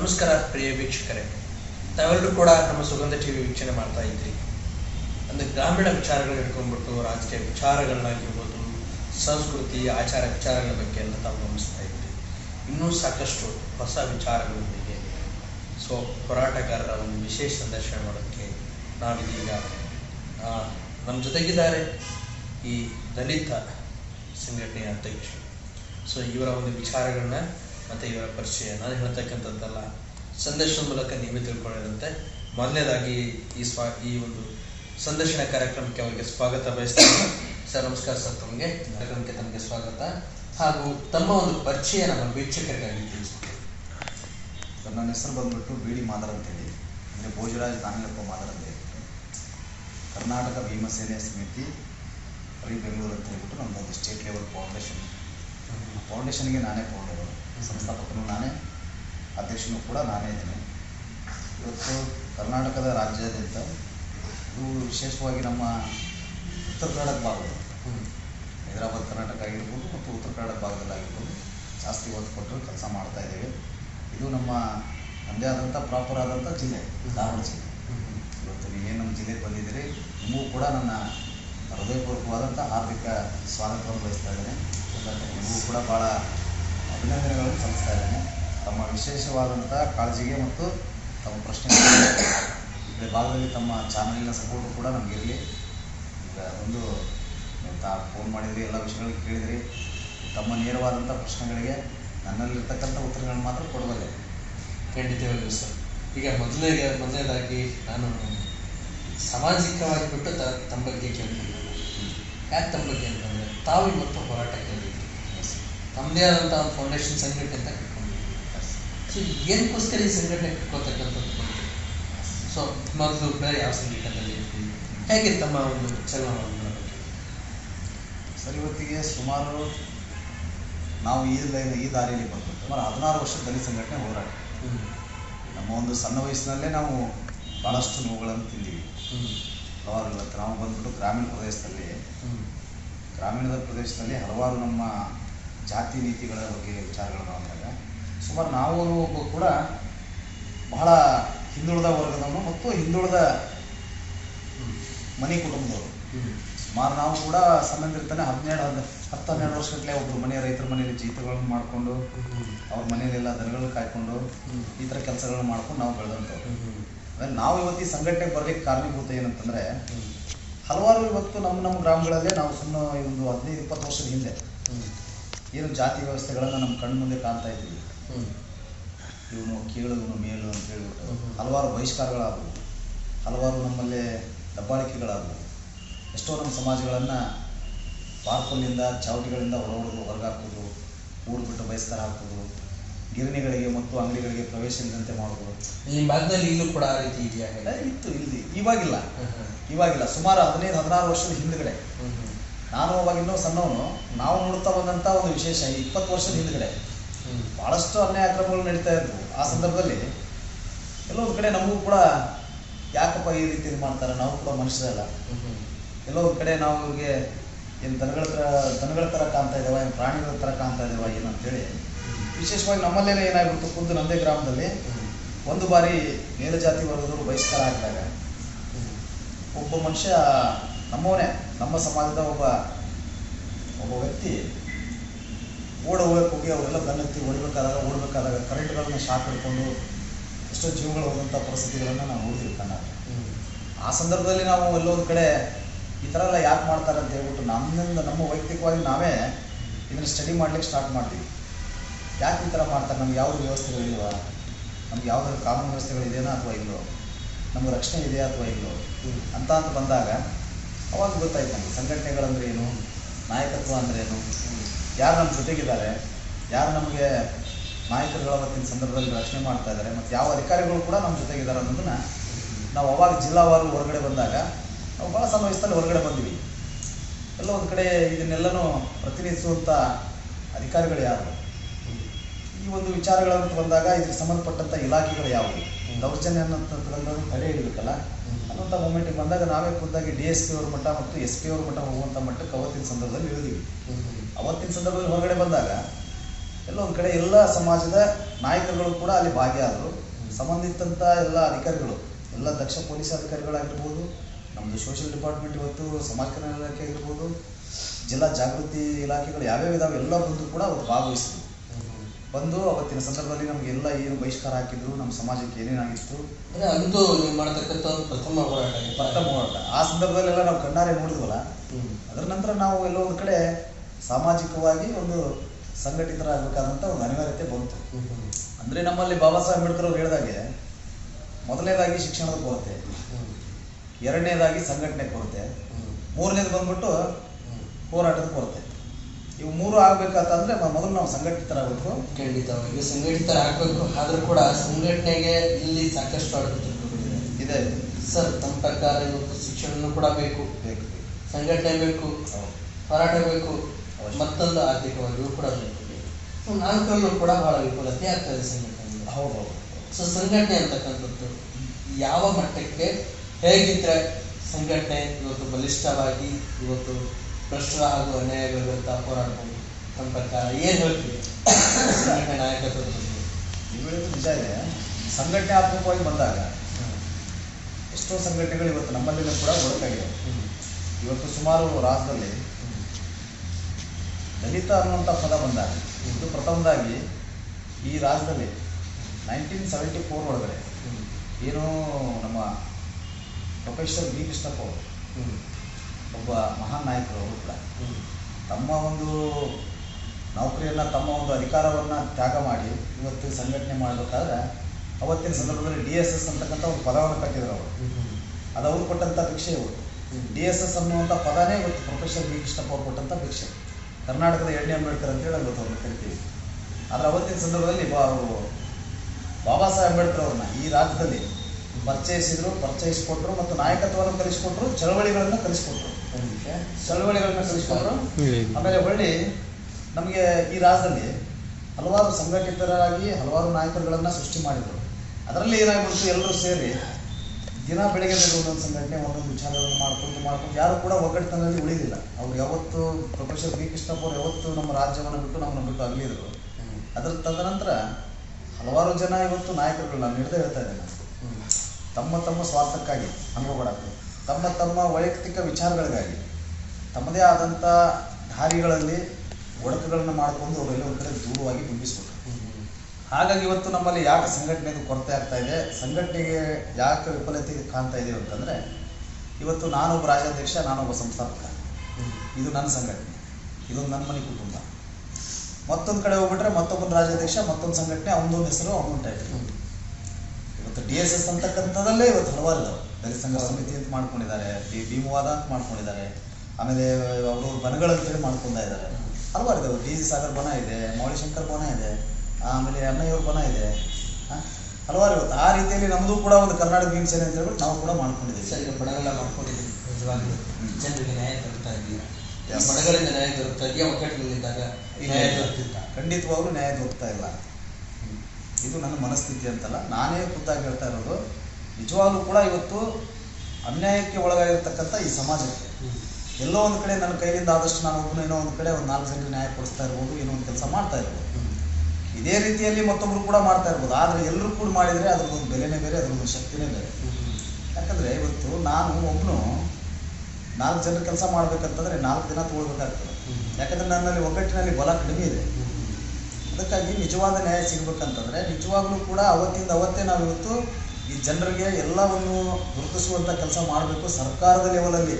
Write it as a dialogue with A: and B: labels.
A: ನಮಸ್ಕಾರ ಪ್ರಿಯ ವೀಕ್ಷಕರೇ. ತಾವೆಲ್ಲರೂ ಕೂಡ ನಮ್ಮ ಸುಗಂಧ ಟಿವಿ ವೀಕ್ಷಣೆ ಮಾಡ್ತಾ ಇದ್ರಿ ಅಂದ್ರೆ ಗ್ರಾಮೀಣ ವಿಚಾರಗಳು ಹಿಡ್ಕೊಂಡ್ಬಿಟ್ಟು ರಾಜಕೀಯ ವಿಚಾರಗಳನ್ನಾಗಿರ್ಬೋದು, ಸಂಸ್ಕೃತಿ, ಆಚಾರ ವಿಚಾರಗಳ ಬಗ್ಗೆ ಎಲ್ಲ ತಾವು ಗಮನಿಸ್ತಾ ಇದ್ರಿ ಇನ್ನೂ ಸಾಕಷ್ಟು ಹೊಸ ವಿಚಾರಗಳೊಂದಿಗೆ ಸೊ ಹೋರಾಟಗಾರರ ಒಂದು ವಿಶೇಷ ಸಂದರ್ಶನ ಮಾಡೋಕ್ಕೆ ನಾವಿದೀಗ ನಮ್ಮ ಜೊತೆಗಿದ್ದಾರೆ ಈ ದಲಿತ ಸಂಘಟನೆಯ ಅಧ್ಯಕ್ಷರು. ಸೊ ಇವರ ಒಂದು ವಿಚಾರಗಳನ್ನ ಮತ್ತು ಇವರ ಪರಿಚಯ ನಾನು ಹೇಳ್ತಕ್ಕಂಥದ್ದಲ್ಲ. ಸಂದರ್ಶನ ಮೂಲಕ ನೀವೇ ತಿಳ್ಕೊಳ್ಳೋದಂತೆ ಮೊದಲನೇದಾಗಿ ಈ ಸ್ವಾ ಈ ಒಂದು ಸಂದರ್ಶನ ಕಾರ್ಯಕ್ರಮಕ್ಕೆ ಅವರಿಗೆ ಸ್ವಾಗತ ಬಯಸ್ತೇನೆ. ಸರ್ ನಮಸ್ಕಾರ ಸರ್ ತಮಗೆ. ಕಾರ್ಯಕ್ರಮಕ್ಕೆ ತಮಗೆ ಸ್ವಾಗತ. ಹಾಗೂ ತಮ್ಮ ಒಂದು ಪರಿಚಯ ನಮ್ಮ ವೀಕ್ಷಕರಿಗಾಗಿ ತಿಳಿಸ್ತೀವಿ
B: ಸರ್ ನನ್ನ ಹೆಸರು ಬಂದ್ಬಿಟ್ಟು ಬಿ ಡಿ ಮಾದರ್ ಅಂತೇಳಿ. ಅಂದರೆ ಭೋಜರಾಜ್ ದಾನಿಲಪ್ಪ ಮಾದರ್ ಅಂತ ಹೇಳ್ಬಿಟ್ಟು ಕರ್ನಾಟಕ ಭೀಮಸೇನೆ ಸಮಿತಿ ರೀ ಬೆಂಗಳೂರು ಅಂತ ಹೇಳ್ಬಿಟ್ಟು ನಮ್ಮದೊಂದು ಸ್ಟೇಟ್ ಲೆವೆಲ್ ಫೌಂಡೇಶನ್ ಫೌಂಡೇಶನ್ಗೆ ನಾನೇ ಫೌಂಡರು ಸಂಸ್ಥಾಪಕನು ನಾನೇ, ಅಧ್ಯಕ್ಷನು ಕೂಡ ನಾನೇ ಇದ್ದೀನಿ. ಇವತ್ತು ಕರ್ನಾಟಕದ ರಾಜ್ಯಾದ್ಯಂತ ಇದು ವಿಶೇಷವಾಗಿ ನಮ್ಮ ಉತ್ತರ ಕನ್ನಡ ಭಾಗದಲ್ಲಿ. ಹೈದರಾಬಾದ್ ಕರ್ನಾಟಕ ಆಗಿರ್ಬೋದು ಮತ್ತು ಉತ್ತರ ಕನ್ನಡ ಭಾಗದಲ್ಲಾಗಿರ್ಬೋದು ಜಾಸ್ತಿ ಒತ್ತು ಕೆಲಸ ಮಾಡ್ತಾ ಇದ್ದೇವೆ. ಇದು ನಮ್ಮ ನಮ್ಮದೇ ಆದಂಥ ಪ್ರಾಪರ್ ಆದಂಥ ಜಿಲ್ಲೆ, ಧಾರವಾಡ ಜಿಲ್ಲೆ. ಇವತ್ತು ನೀವೇನು ನಮ್ಮ ಜಿಲ್ಲೆಗೆ ಬಂದಿದ್ದೀರಿ, ನಿಮಗೂ ಕೂಡ ನನ್ನ ಹೃದಯಪೂರ್ವಕವಾದಂಥ ಹಾರ್ದಿಕ ಸ್ವಾಗತವನ್ನು ಬಯಸ್ತಾ ಇದ್ದೇನೆ. ನಿಮಗೂ ಕೂಡ ಭಾಳ ಅಭಿನಂದನೆಗಳನ್ನು ಸಲ್ಲಿಸ್ತಾ ಇದ್ದೇನೆ. ತಮ್ಮ ವಿಶೇಷವಾದಂಥ ಕಾಳಜಿಗೆ ಮತ್ತು ತಮ್ಮ ಪ್ರಶ್ನೆಗಳಿಗೆ ಭಾಗದಲ್ಲಿ ತಮ್ಮ ಚಾನಲಿನ ಸಪೋರ್ಟು ಕೂಡ ನಮಗಿರಲಿ ಈಗ ಒಂದು ತಾ ಫೋನ್ ಮಾಡಿದ್ರಿ ಎಲ್ಲ ವಿಷಯಗಳಿಗೆ ಕೇಳಿದ್ರಿ ತಮ್ಮ ನೇರವಾದಂಥ ಪ್ರಶ್ನೆಗಳಿಗೆ ನನ್ನಲ್ಲಿರ್ತಕ್ಕಂಥ ಉತ್ತರಗಳನ್ನು ಮಾತ್ರ ಕೊಡಬಲ್ಲೆ.
A: ಖಂಡಿತವಾಗಿಯೂ ಸರ್. ಈಗ ಮೊದಲಿಗೆ ಮೊದಲನೇದಾಗಿ ನಾನು ಸಾಮಾಜಿಕವಾಗಿ ಬಿಟ್ಟು ತಮ್ಮ ಬಗ್ಗೆ ಕೇಳ್ತೀನಿ. ಯಾಕೆ ತಮ್ಮ ಬಗ್ಗೆ ಅಂತಂದರೆ ತಾವು ಇವತ್ತು ಹೋರಾಟಕ್ಕೆ ತಮ್ಮದೇ ಆದಂಥ ಒಂದು ಫೌಂಡೇಶನ್ ಸಂಘಟನೆ ಅಂತ ಕಟ್ಕೊಂಡಿದ್ದೀವಿ ಸೊ ಏನಕ್ಕೋಸ್ಕರ ಈ ಸಂಘಟನೆ ಕಟ್ಕೋತಕ್ಕಂಥದ್ದು ಸೊ ಮೊದಲು ಬೇರೆ ಯಾವ ಸಂಘಟನೆಯಲ್ಲಿ ಹೇಗೆ ತಮ್ಮ ಒಂದು ಚಲನವಲನ
B: ಸರ್ ಇವತ್ತಿಗೆ ಸುಮಾರು ನಾವು ಈ ಲೈನ್ ಈ ದಾರಿಯಲ್ಲಿ ಬಂದು ಸುಮಾರು ಹದಿನಾರು ವರ್ಷ ದಲಿತ ಸಂಘಟನೆ ಹೋರಾಟ. ನಮ್ಮ ಒಂದು ಸಣ್ಣ ವಯಸ್ಸಿನಲ್ಲೇ ನಾವು ಭಾಳಷ್ಟು ನೋವುಗಳನ್ನು ತಿಂದೀವಿ. ಹಲವಾರು ನಾವು ಬಂದ್ಬಿಟ್ಟು ಗ್ರಾಮೀಣ ಪ್ರದೇಶದಲ್ಲಿ. ಗ್ರಾಮೀಣದ ಪ್ರದೇಶದಲ್ಲಿ ಹಲವಾರು ನಮ್ಮ ಜಾತಿ ನೀತಿಗಳ ಬಗ್ಗೆ ವಿಚಾರಗಳನ್ನು ಬಂದಾಗ ಸುಮಾರು ನಾವು ಕೂಡ ಬಹಳ ಹಿಂದುಳಿದ ವರ್ಗದವರು ಮತ್ತು ಹಿಂದುಳಿದ ಮನೆ ಕುಟುಂಬದವರು ಸುಮಾರು ನಾವು ಕೂಡ ಸಣ್ಣದಿರ್ತಾನೆ, ಹದಿನೇಳು, ಹದ್ ಹತ್ತು ಹನ್ನೆರಡು ವರ್ಷಗಟ್ಟಲೆ ಒಬ್ಬರು ಮನೆ ರೈತರ ಮನೆಯಲ್ಲಿ ಜೀತಗಳನ್ನು ಮಾಡಿಕೊಂಡು. ಅವ್ರ ಮನೆಯಲ್ಲೆಲ್ಲ ದನಗಳನ್ನ ಕಾಯ್ಕೊಂಡು, ಈ ಥರ ಕೆಲಸಗಳನ್ನ ಮಾಡ್ಕೊಂಡು ನಾವು ಬೆಳೆದಂಥವ್ರು. ಅಂದರೆ ನಾವು ಇವತ್ತು ಈ ಸಂಘಟನೆಗೆ ಬರ್ಲಿಕ್ಕೆ ಕಾರಣೀಭೂತ ಏನಂತಂದರೆ, ಹಲವಾರು ಇವತ್ತು ನಮ್ಮ ನಮ್ಮ ಗ್ರಾಮಗಳಲ್ಲೇ ನಾವು ಸುಮ್ಮನೆ ಒಂದು ಹದಿನೈದು, ಇಪ್ಪತ್ತು ವರ್ಷದ ಹಿಂದೆ. ಏನು ಜಾತಿ ವ್ಯವಸ್ಥೆಗಳನ್ನು ನಮ್ಮ ಕಣ್ಣು ಮುಂದೆ ಕಾಣ್ತಾ ಇದ್ವಿ. ಇವನು ಕೀಳು ಇವನು ಮೇಲು ಅಂತ ಹೇಳ್ಬಿಟ್ಟು. ಹಲವಾರು ಬಹಿಷ್ಕಾರಗಳಾದವು ಹಲವಾರು ನಮ್ಮಲ್ಲೇ ದಬ್ಬಾಳಿಕೆಗಳಾದವು ಎಷ್ಟೋ ನಮ್ಮ ಸಮಾಜಗಳನ್ನು ಪಾರ್ಕಲ್ಲಿಂದ ಚಾವಟಿಗಳಿಂದ ಹೊರಗಡೆ ಹೊರಗಾಕೋದು ಊರು ಬಿಟ್ಟು ಬಹಿಷ್ಕಾರ ಹಾಕೋದು ಗಿರಣಿಗಳಿಗೆ ಮತ್ತು ಅಂಗಡಿಗಳಿಗೆ ಪ್ರವೇಶ ಇಲ್ಲದಂತೆ ಮಾಡೋದು
A: ಈ ಭಾಗದಲ್ಲಿ ಇಲ್ಲೂ ಕೂಡ ಆ ರೀತಿ ಇದೆಯಾ?
B: ಇತ್ತು ಇಲ್ಲಿ ಇವಾಗಿಲ್ಲ. ಇವಾಗಿಲ್ಲ ಸುಮಾರು ಹದಿನೈದು ಹದಿನಾರು ವರ್ಷದ ಹಿಂದ್ಗಡೆ. ನಾನು ಅವಾಗ ಇನ್ನೂ ಸಣ್ಣವನು ನಾವು ನೋಡ್ತಾ ಬಂದಂಥ ಒಂದು ವಿಶೇಷ ಇಪ್ಪತ್ತು ವರ್ಷದ ಹಿಂದ್ಗಡೆ.
A: ಬಹಳಷ್ಟು
B: ಭಾಳಷ್ಟು ಅನ್ಯಾಯ ಅಕ್ರಮಗಳು ನಡೀತಾ ಇದ್ವು. ಆ ಸಂದರ್ಭದಲ್ಲಿ ಎಲ್ಲೋ ಒಂದು ಕಡೆ ನಮಗೂ ಕೂಡ ಯಾಕಪ್ಪ ಈ ರೀತಿ ಇದು ಮಾಡ್ತಾರೆ? ನಾವು ಕೂಡ ಮನುಷ್ಯರಲ್ಲ. ಒಂದು ಕಡೆ ನಾವು ಇವ್ರಿಗೆ ಏನು ದನಗಳ ಥರ ದನಗಳ ಥರ ಕಾಣ್ತಾ ಇದ್ದಾವ ಏನು ಪ್ರಾಣಿಗಳ ಥರ ಕಾಣ್ತಾ ಇದ್ದಾವ ಏನಂತೇಳಿ ವಿಶೇಷವಾಗಿ ನಮ್ಮಲ್ಲೇನೆ ಏನಾಗ್ಬಿಡ್ತು ಖುದ್ದು ನಮ್ಮದೇ ಗ್ರಾಮದಲ್ಲಿ ಒಂದು ಬಾರಿ ಮೇಲುಜಾತಿ ವರ್ಗದವರು ಬಹಿಷ್ಕಾರ ಹಾಕಿದಾಗ. ಒಬ್ಬ ಮನುಷ್ಯ ನಮ್ಮವನೇ. ನಮ್ಮ ಸಮಾಜದ ಒಬ್ಬ ಒಬ್ಬ ವ್ಯಕ್ತಿ ಓಡ ಹೋಗಕ್ಕೆ ಹೋಗಿ ಅವರೆಲ್ಲ ಬೆನ್ನತ್ತಿ ಓಡಬೇಕಾದಾಗ ಓಡಬೇಕಾದಾಗ ಕರೆಂಟ್ಗಳನ್ನ ಶಾಕ್ ಹಿಡ್ಕೊಂಡು ಎಷ್ಟೋ ಜೀವಗಳು ಹೋದಂಥ ಪರಿಸ್ಥಿತಿಗಳನ್ನು ನಾವು ನೋಡಿದ್ವಿ ಕಣ್ಣ. ಆ ಸಂದರ್ಭದಲ್ಲಿ ನಾವು ಎಲ್ಲೋ ಒಂದು ಕಡೆ ಈ ಥರ ಎಲ್ಲ ಯಾಕೆ ಮಾಡ್ತಾರೆ ಅಂತ ಹೇಳ್ಬಿಟ್ಟು ನಮ್ಮಿಂದ ನಮ್ಮ ವೈಯಕ್ತಿಕವಾಗಿ ನಾವೇ ಇದನ್ನು ಸ್ಟಡಿ ಮಾಡ್ಲಿಕ್ಕೆ ಸ್ಟಾರ್ಟ್ ಮಾಡ್ತೀವಿ. ಯಾಕೆ ಈ ಥರ ಮಾಡ್ತಾರೆ? ನಮ್ಗೆ ಯಾವ್ದು ವ್ಯವಸ್ಥೆಗಳಿಲ್ವ ನಮ್ಗೆ ಯಾವುದಾದ್ರು ಕಾನೂನು ವ್ಯವಸ್ಥೆಗಳಿದೆಯಾ ಅಥವಾ ಇಲ್ಲೋ ನಮ್ಗೆ ರಕ್ಷಣೆ ಇದೆಯಾ ಅಥವಾ ಇಲ್ಲೋ. ಅಂತ ಅಂತ ಬಂದಾಗ ಅವಾಗ ಗೊತ್ತಾಯ್ತು ನಮಗೆ. ಸಂಘಟನೆಗಳಂದ್ರೆ ಏನು? ನಾಯಕತ್ವ ಅಂದ್ರೆ ಏನು? ಯಾರು ನಮ್ಮ ಜೊತೆಗಿದ್ದಾರೆ? ಯಾರು ನಮಗೆ ನಾಯಕರುಗಳ ಅವತ್ತಿನ ಸಂದರ್ಭದಲ್ಲಿ ರಕ್ಷಣೆ ಮಾಡ್ತಾ ಇದ್ದಾರೆ? ಮತ್ತು ಯಾವ ಅಧಿಕಾರಿಗಳು ಕೂಡ ನಮ್ಮ ಜೊತೆಗಿದ್ದಾರೆ ಅನ್ನೋದನ್ನ ನಾವು ಅವಾಗ ಜಿಲ್ಲಾವಾರು ಹೊರಗಡೆ ಬಂದಾಗ ನಾವು ಭಾಳ ವಯಸ್ಸಲ್ಲಿ ಹೊರಗಡೆ ಬಂದ್ವಿ. ಎಲ್ಲ ಒಂದು ಕಡೆ ಇದನ್ನೆಲ್ಲನೂ ಪ್ರತಿನಿಧಿಸುವಂಥ ಅಧಿಕಾರಿಗಳು ಯಾರು? ಈ ಒಂದು ವಿಚಾರಗಳಂತ ಬಂದಾಗ ಇದಕ್ಕೆ ಸಂಬಂಧಪಟ್ಟಂಥ ಇಲಾಖೆಗಳು ಯಾವುವು ದೌರ್ಜನ್ಯ ಅನ್ನೋಂಥದ್ದನ್ನು ತಡೆ ಹಿಡಿಬೇಕಲ್ಲ ಅನ್ನೋಂಥ ಮೂಮೆಂಟಿಗೆ ಬಂದಾಗ ನಾವೇ ಖುದ್ದಾಗಿ ಡಿ ಎಸ್ ಪಿ ಅವ್ರ ಮಟ್ಟ ಮತ್ತು ಎಸ್ ಪಿ ಅವ್ರ ಮಟ್ಟ ಹೋಗುವಂಥ ಮಟ್ಟಕ್ಕೆ ಅವತ್ತಿನ ಸಂದರ್ಭದಲ್ಲಿ ಇಳಿದೀವಿ. ಅವತ್ತಿನ ಸಂದರ್ಭದಲ್ಲಿ ಹೊರಗಡೆ ಬಂದಾಗ ಎಲ್ಲ ಒಂದು ಕಡೆ ಎಲ್ಲ ಸಮಾಜದ ನಾಯಕರುಗಳು ಕೂಡ ಅಲ್ಲಿ ಭಾಗಿಯಾದರು ಸಂಬಂಧಿತಂಥ ಎಲ್ಲ ಅಧಿಕಾರಿಗಳು, ಎಲ್ಲ ದಕ್ಷ ಪೊಲೀಸ್ ಅಧಿಕಾರಿಗಳಾಗಿರ್ಬೋದು ನಮ್ಮದು ಸೋಷಿಯಲ್ ಡಿಪಾರ್ಟ್ಮೆಂಟ್ ಇವತ್ತು ಸಮಾಜ ಕಲ್ಯಾಣ ಇಲಾಖೆ ಆಗಿರ್ಬೋದು, ಜಿಲ್ಲಾ ಜಾಗೃತಿ ಇಲಾಖೆಗಳು ಯಾವ್ಯಾವ ಇದಾವೆ ಎಲ್ಲ ಬಂದು ಕೂಡ ಅವತ್ತು ಭಾಗವಹಿಸಿದ್ರು ಬಂದು ಅವತ್ತಿನ ಸಂದರ್ಭದಲ್ಲಿ ನಮಗೆಲ್ಲ ಏನು ಬಹಿಷ್ಕಾರ ಹಾಕಿದ್ರು ನಮ್ಮ ಸಮಾಜಕ್ಕೆ ಏನೇನಾಗಿತ್ತು
A: ಅಂದ್ರೆ ಅಂತೂ ನೀವು ಮಾಡತಕ್ಕಂಥ ಒಂದು ಪ್ರಥಮ ಹೋರಾಟ.
B: ಪ್ರಥಮ ಹೋರಾಟ ಆ ಸಂದರ್ಭದಲ್ಲೆಲ್ಲ ನಾವು ಕಣ್ಣಾರೆ ನೋಡಿದ್ವಲ್ಲ. ಅದರ ನಂತರ ನಾವು ಎಲ್ಲೋ ಒಂದು ಕಡೆ ಸಾಮಾಜಿಕವಾಗಿ ಒಂದು ಸಂಘಟಿತರಾಗಬೇಕಾದಂಥ ಒಂದು ಅನಿವಾರ್ಯತೆ ಬಂತು. ಅಂದರೆ ನಮ್ಮಲ್ಲಿ ಬಾಬಾ ಸಾಹೇಬ್ ಅಂಬೇಡ್ಕರ್ ಅವ್ರು ಹೇಳಿದಾಗೆ ಮೊದಲನೇದಾಗಿ ಶಿಕ್ಷಣದ ಕೊರತೆ. ಎರಡನೇದಾಗಿ ಸಂಘಟನೆ ಕೊರತೆ. ಮೂರನೇದು ಬಂದ್ಬಿಟ್ಟು. ಹೋರಾಟದ ಕೊರತೆ ಇವು ಮೂರು ಆಗ್ಬೇಕಂತಂದ್ರೆ ಮೊದಲು ನಾವು ಸಂಘಟಿತರಾಗಬೇಕು.
A: ಖಂಡಿತವಾಗಿ ಸಂಘಟಿತರಾಗಬೇಕು. ಆದ್ರೂ ಕೂಡ ಸಂಘಟನೆಗೆ ಇಲ್ಲಿ ಸಾಕಷ್ಟು ಅಡಚಣೆಗಳಿದೆ
B: ಇದೆ.
A: ಸರ್ ತಮ್ಮ ಪ್ರಕಾರ ಇವತ್ತು ಶಿಕ್ಷಣ ಕೂಡ ಬೇಕು.
B: ಬೇಕು.
A: ಸಂಘಟನೆ ಬೇಕು. ಹೋರಾಟ ಬೇಕು. ಮತ್ತೊಂದು ಆರ್ಥಿಕವಾಗಿಯೂ ಕೂಡ ಬೇಕು. ಸೊ ನಾಲ್ಕರಲ್ಲೂ ಕೂಡ ಬಹಳ ವಿಫಲತೆ ಆಗ್ತದೆ ಸಂಘಟನೆ
B: ಹೌದು ಹೌದು
A: ಸೊ ಸಂಘಟನೆ ಅಂತಕ್ಕಂಥದ್ದು ಯಾವ ಮಟ್ಟಕ್ಕೆ ಹೇಗಿದ್ರೆ ಸಂಘಟನೆ ಇವತ್ತು ಬಲಿಷ್ಠವಾಗಿ ಇವತ್ತು ಭ್ರಷ್ಟರ ಹಾಗೂ ಅನ್ಯಾಯಗಳ ವಿರುದ್ಧ ಹೋರಾಡ್ಬೋದು ನಮ್ಮ ಪ್ರಕಾರ ಏನು ಹೇಳ್ತೀವಿ ಬಗ್ಗೆ
B: ನೀವು ನಿಜ ಇದೆ ಸಂಘಟನೆ ಆತ್ಮಕವಾಗಿ ಬಂದಾಗ ಎಷ್ಟೋ ಸಂಘಟನೆಗಳು ಇವತ್ತು ನಮ್ಮಲ್ಲಿನೂ ಕೂಡ ಒಳಗಾಗಿವೆ. ಇವತ್ತು ಸುಮಾರು ರಾಜ್ಯದಲ್ಲಿ ದಲಿತ ಅನ್ನುವಂಥ ಪದ ಬಂದಾಗ ಇದು ಪ್ರಥಮದಾಗಿ ಈ ರಾಜ್ಯದಲ್ಲಿ ನೈನ್ಟೀನ್ ಸೆವೆಂಟಿ ಫೋರ್ ಒಳಗಡೆ. ಏನು ನಮ್ಮ ಪ್ರೊಫೆಸರ್ ಬಿ ಕೃಷ್ಣಪ್ಪ ಅವರು. ಒಬ್ಬ ಮಹಾನ್ ನಾಯಕರು ಅವರು ಕೂಡ. ತಮ್ಮ ಒಂದು ನೌಕರಿಯನ್ನು ತಮ್ಮ ಒಂದು ಅಧಿಕಾರವನ್ನು ತ್ಯಾಗ ಮಾಡಿ ಇವತ್ತು ಸಂಘಟನೆ ಮಾಡಬೇಕಾದ್ರೆ ಅವತ್ತಿನ ಸಂದರ್ಭದಲ್ಲಿ ಡಿ ಎಸ್ ಎಸ್ ಅಂತಕ್ಕಂಥ ಒಂದು ಪದವನ್ನು ಕಟ್ಟಿದ್ರು ಅವರು. ಅದು ಅವರು ಕೊಟ್ಟಂಥ ಭಿಕ್ಷೆ ಇವರು. ಡಿ ಎಸ್ ಎಸ್ ಅನ್ನುವಂಥ ಪದನೇ ಇವತ್ತು ಪ್ರೊಫೆಸರ್ ಬಿ ಕೃಷ್ಣಪ್ಪ ಅವ್ರು ಕೊಟ್ಟಂಥ ಭಿಕ್ಷೆ. ಕರ್ನಾಟಕದ ಎಣ್ಣೆ ಅಂಬೇಡ್ಕರ್ ಅಂತೇಳಿ ಇವತ್ತು ಅವ್ರನ್ನ ಕರಿತೀವಿ. ಆದರೆ ಅವತ್ತಿನ ಸಂದರ್ಭದಲ್ಲಿ ಅವರು ಬಾಬಾ ಸಾಹೇಬ್ ಅಂಬೇಡ್ಕರ್ ಅವ್ರನ್ನ ಈ ರಾಜ್ಯದಲ್ಲಿ ಪರಿಚಯಿಸಿದ್ರು ಪರಿಚಯಿಸಿಕೊಟ್ರು ಮತ್ತು ನಾಯಕತ್ವವನ್ನು ಕಲಿಸಿಕೊಟ್ರು ಚಳವಳಿಗಳನ್ನು ಕಲಿಸಿಕೊಟ್ರು. ಚಳವಳಿಗಳನ್ನ ಆಮೇಲೆ ಹೊಳ್ಳಿ ನಮಗೆ ಈ ರಾಜ್ಯದಲ್ಲಿ ಹಲವಾರು ಸಂಘಟಿತರಾಗಿ ಹಲವಾರು ನಾಯಕರುಗಳನ್ನು ಸೃಷ್ಟಿ ಮಾಡಿದರು. ಅದರಲ್ಲಿ ಏನಾಗ್ಬಿಡ್ತು ಎಲ್ಲರೂ ಸೇರಿ ದಿನ ಬೆಳಗ್ಗೆ ಒಂದೊಂದು ಸಂಘಟನೆ ಒಂದೊಂದು ವಿಚಾರಗಳನ್ನು ಮಾಡ್ಕೊಂಡು ಮಾಡ್ಕೊಂಡು ಯಾರು ಕೂಡ ಒಗ್ಗಟ್ಟಿನಲ್ಲಿ ಉಳಿದಿಲ್ಲ. ಅವ್ರು ಯಾವತ್ತು ಪ್ರೊಫೆಸರ್ ಬಿ ಕೃಷ್ಣಪ್ಪ ಅವ್ರು ಯಾವತ್ತು ನಮ್ಮ ರಾಜ್ಯವನ್ನು ಬಿಟ್ಟು ನಮ್ಮನ್ನು ಬಿಟ್ಟು ಅಗಲಿದ್ರು. ಅದರ ತದನಂತರ ಹಲವಾರು ಜನ ಇವತ್ತು ನಾಯಕರುಗಳನ್ನ ನಾನು ಹಿಡಿದೇ ಹೇಳ್ತಾ ಇದ್ದೇನೆ. ತಮ್ಮ ತಮ್ಮ ಸ್ವಾರ್ಥಕ್ಕಾಗಿ ಅನುಭವಪಡಕ್ಕೆ ತಮ್ಮ ತಮ್ಮ ವೈಯಕ್ತಿಕ ವಿಚಾರಗಳಿಗಾಗಿ, ತಮ್ಮದೇ ಆದಂಥ ದಾರಿಗಳಲ್ಲಿ ಒಡಕುಗಳನ್ನು ಮಾಡಿಕೊಂಡು ಅವರೆಲ್ಲ ಒಂದು ಕಡೆ ದೂರವಾಗಿ
A: ಬಿಂಬಿಸ್ಬೇಕು
B: ಹಾಗಾಗಿ ಇವತ್ತು ನಮ್ಮಲ್ಲಿ ಯಾಕೆ ಸಂಘಟನೆದು ಕೊರತೆ ಆಗ್ತಾ ಇದೆ, ಸಂಘಟನೆಗೆ ಯಾಕೆ ವಿಫಲತೆ ಕಾಣ್ತಾ ಇದೆ ಅಂತಂದರೆ, ಇವತ್ತು ನಾನೊಬ್ಬ ರಾಜ್ಯಾಧ್ಯಕ್ಷ, ನಾನೊಬ್ಬ ಸಂಸ್ಥಾಪಕ. ಇದು ನನ್ನ ಸಂಘಟನೆ ಇದೊಂದು ನನ್ನ ಮನೆ ಕುಟುಂಬ ಮತ್ತೊಂದು ಕಡೆ ಹೋಗ್ಬಿಟ್ರೆ ಮತ್ತೊಬ್ಬನ ರಾಜ್ಯಾಧ್ಯಕ್ಷ, ಮತ್ತೊಂದು ಸಂಘಟನೆ ಅವನೊಂದು ಹೆಸರು ಅವನೊಂದು ಟೈಟಲ್. ಇವತ್ತು ಡಿ ಎಸ್ ಎಸ್ ಅಂತಕ್ಕಂಥದ್ದಲ್ಲೇ ಇವತ್ತು ಹಲವಾರು ಇದಾವೆ ದಲಿತ ಸಂಘ ಸಮಿತಿ ಅಂತ ಮಾಡ್ಕೊಂಡಿದ್ದಾರೆ ಡಿ ಭೀಮವಾದ ಅಂತ ಮಾಡ್ಕೊಂಡಿದ್ದಾರೆ ಆಮೇಲೆ ಅವರು ಬನಗಳಂತೇಳಿ ಮಾಡ್ಕೊಂಡ ಇದ್ದಾರೆ. ಹಲವಾರು ಇದಾವೆ ಡಿ ಜಿ ಸಾಗರ್ ಬನ ಇದೆ ಮೌಳಿಶಂಕರ್ ಬನ ಇದೆ ಆಮೇಲೆ ಅಣ್ಣಯ್ಯವ್ರ ಬನ ಇದೆ. ಹಲವಾರು ಇವತ್ತು. ಆ ರೀತಿಯಲ್ಲಿ ನಮ್ಮದು ಕೂಡ ಒಂದು ಕರ್ನಾಟಕ ಭೀಮ್ ಸೇನೆ ಅಂತ ಹೇಳ್ಬಿಟ್ಟು ನಾವು ಕೂಡ ಮಾಡ್ಕೊಂಡಿದ್ದೀವಿ.
A: ಸರ್ ಈಗ ಬಡಗಲ ಮಾಡ್ಕೊಂಡಿದ್ದೀವಿ. ನಿಜವಾಗ್ಲೂ. ಜನರಿಗೆ ನ್ಯಾಯ ದೊರಕ್ತಾ ಇದ್ದೀವಿ ಬಡಗಲಿಂದ ನ್ಯಾಯ ದೊರಕ್ತಾ ಇದೆಯಾ? ಒಕ್ಕಟ್ಟಿನಲ್ಲಿದ್ದಾಗ ನ್ಯಾಯ ದೊರಕಿಲ್ಲ
B: ಖಂಡಿತವಾಗ್ಲೂ ನ್ಯಾಯ ದೊರಕ್ತಾ ಇಲ್ಲ. ಇದು ನನ್ನ ಮನಸ್ಥಿತಿ ಅಂತಲ್ಲ. ನಾನೇ ಖುದ್ದಾಗಿ ಹೇಳ್ತಾ ಇರೋದು, ನಿಜವಾಗ್ಲೂ ಕೂಡ ಇವತ್ತು ಅನ್ಯಾಯಕ್ಕೆ ಒಳಗಾಗಿರ್ತಕ್ಕಂಥ ಈ ಸಮಾಜಕ್ಕೆ. ಎಲ್ಲೋ ಒಂದು ಕಡೆ ನನ್ನ ಕೈಲಿಂದ ಆದಷ್ಟು ನಾನು ಒಬ್ಬನು ಏನೋ ಒಂದು ಕಡೆ ಒಂದು ನಾಲ್ಕು ಜನರಿಗೆ ನ್ಯಾಯ ಕೊಡಿಸ್ತಾ ಇರ್ಬೋದು, ಏನೋ ಒಂದು ಕೆಲಸ ಮಾಡ್ತಾ ಇರ್ಬೋದು. ಇದೇ ರೀತಿಯಲ್ಲಿ ಮತ್ತೊಬ್ರು ಕೂಡ ಮಾಡ್ತಾ ಇರ್ಬೋದು. ಆದರೆ ಎಲ್ಲರೂ ಕೂಡ ಮಾಡಿದರೆ ಅದ್ರದ್ದೊಂದು ಬೆಲೆನೇ ಬೇರೆ ಅದ್ರದ್ದೊಂದು ಶಕ್ತಿನೇ ಬೇರೆ. ಯಾಕಂದರೆ ಇವತ್ತು ನಾನು ಒಬ್ಬನು ನಾಲ್ಕು ಜನರ ಕೆಲಸ ಮಾಡ್ಬೇಕಂತಂದ್ರೆ ನಾಲ್ಕು ದಿನ ತಗೊಳ್ಬೇಕಾಗ್ತದೆ. ಯಾಕಂದ್ರೆ ನನ್ನಲ್ಲಿ ಒಗ್ಗಟ್ಟಿನಲ್ಲಿ ಬಲ ಕಡಿಮೆ ಇದೆ. ಅದಕ್ಕಾಗಿ ನಿಜವಾದ ನ್ಯಾಯ ಸಿಗ್ಬೇಕಂತಂದ್ರೆ ನಿಜವಾಗ್ಲೂ ಕೂಡ ಅವತ್ತಿಂದ ಅವತ್ತೇ ನಾವಿವತ್ತು ಈ ಜನರಿಗೆ ಎಲ್ಲವನ್ನು ಗುರುತಿಸುವಂಥ ಕೆಲಸ ಮಾಡಬೇಕು ಸರ್ಕಾರದ ಲೆವೆಲಲ್ಲಿ